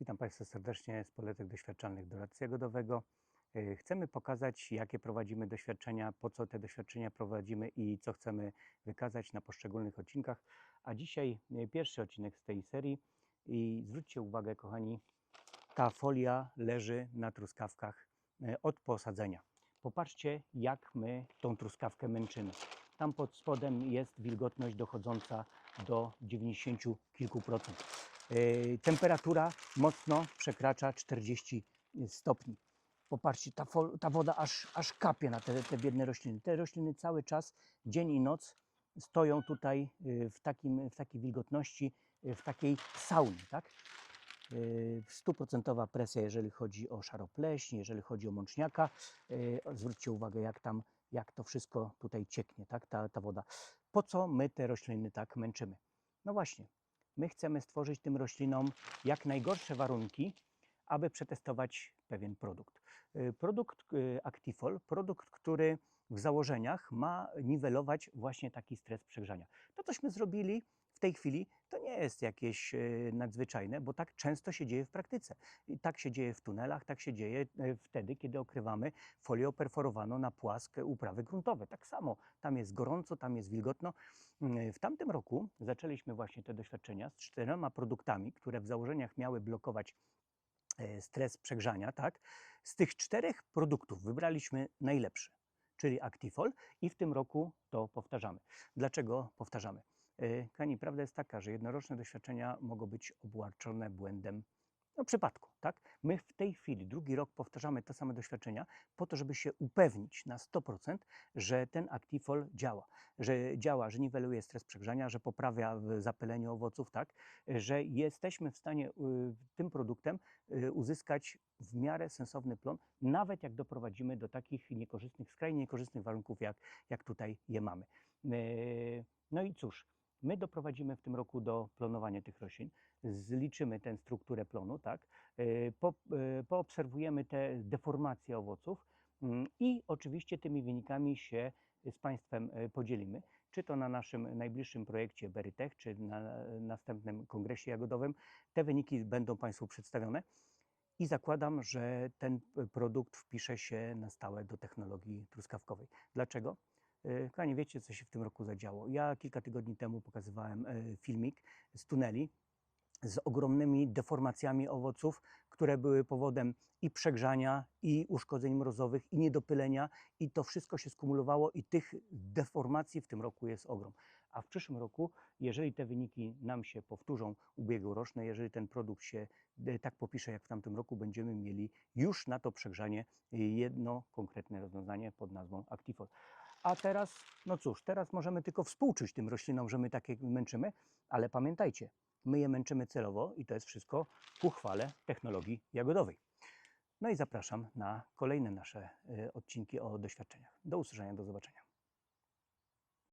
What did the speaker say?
Witam Państwa serdecznie z Polecek Doświadczalnych Doradcy Jagodowego. Y, Chcemy pokazać, jakie prowadzimy doświadczenia, po co te doświadczenia prowadzimy i co chcemy wykazać na poszczególnych odcinkach. A dzisiaj y, pierwszy odcinek z tej serii i zwróćcie uwagę, kochani, ta folia leży na truskawkach y, od posadzenia. Popatrzcie, jak my tą truskawkę męczymy. Tam pod spodem jest wilgotność dochodząca do 90 kilku procent. Yy, Temperatura mocno przekracza 40 stopni. Popatrzcie, ta, ta woda aż, aż kapie na te, te biedne rośliny. Te rośliny cały czas, dzień i noc, stoją tutaj yy, w, takim, w takiej wilgotności, w takiej saunie, tak? Stuprocentowa presja, jeżeli chodzi o szaropleśń, jeżeli chodzi o mączniaka. Zwróćcie uwagę, jak tam, jak to wszystko tutaj cieknie, tak? ta, ta woda. Po co my te rośliny tak męczymy? No właśnie, my chcemy stworzyć tym roślinom jak najgorsze warunki, aby przetestować pewien produkt. Y, Produkt y, Actifol, produkt, który w założeniach ma niwelować właśnie taki stres przegrzania. To, cośmy zrobili w tej chwili, to nie jest jakieś y, nadzwyczajne, bo tak często się dzieje w praktyce. I tak się dzieje w tunelach, tak się dzieje y, wtedy, kiedy okrywamy folią perforowaną na płaskie uprawy gruntowe. Tak samo, tam jest gorąco, tam jest wilgotno. Mm, W tamtym roku zaczęliśmy właśnie te doświadczenia z czterema produktami, które w założeniach miały blokować e, stres przegrzania, tak? Z tych czterech produktów wybraliśmy najlepszy, czyli Actifol i w tym roku to powtarzamy. Dlaczego powtarzamy? E, Kani, prawda jest taka, że jednoroczne doświadczenia mogą być obłarczone błędem no, przypadku, tak? My w tej chwili, drugi rok powtarzamy te same doświadczenia po to, żeby się upewnić na 100%, że ten Actifol działa, że działa, że niweluje stres przegrzania, że poprawia zapylenie owoców, tak? Że jesteśmy w stanie y, tym produktem y, uzyskać w miarę sensowny plon, nawet jak doprowadzimy do takich niekorzystnych, skrajnie niekorzystnych warunków, jak, jak tutaj je mamy. Y, No i cóż, my doprowadzimy w tym roku do plonowania tych roślin, zliczymy tę strukturę plonu, tak? Y, Po, y, poobserwujemy te deformacje owoców mm, i oczywiście tymi wynikami się z Państwem y, podzielimy, czy to na naszym najbliższym projekcie Berytech, czy na następnym kongresie jagodowym. Te wyniki będą Państwu przedstawione i zakładam, że ten produkt wpisze się na stałe do technologii truskawkowej. Dlaczego? Y, Kochani, wiecie, co się w tym roku zadziało. Ja kilka tygodni temu pokazywałem y, filmik z tuneli z ogromnymi deformacjami owoców, które były powodem i przegrzania, i uszkodzeń mrozowych, i niedopylenia, i to wszystko się skumulowało, i tych deformacji w tym roku jest ogrom. A w przyszłym roku, jeżeli te wyniki nam się powtórzą ubiegłoroczne, jeżeli ten produkt się e, tak popisze jak w tamtym roku, będziemy mieli już na to przegrzanie jedno konkretne rozwiązanie pod nazwą Actifol. A teraz, no cóż, teraz możemy tylko współczuć tym roślinom, że my takie męczymy, ale pamiętajcie, my je męczymy celowo i to jest wszystko ku chwale technologii jagodowej. No i zapraszam na kolejne nasze e, odcinki o doświadczeniach. Do usłyszenia, do zobaczenia.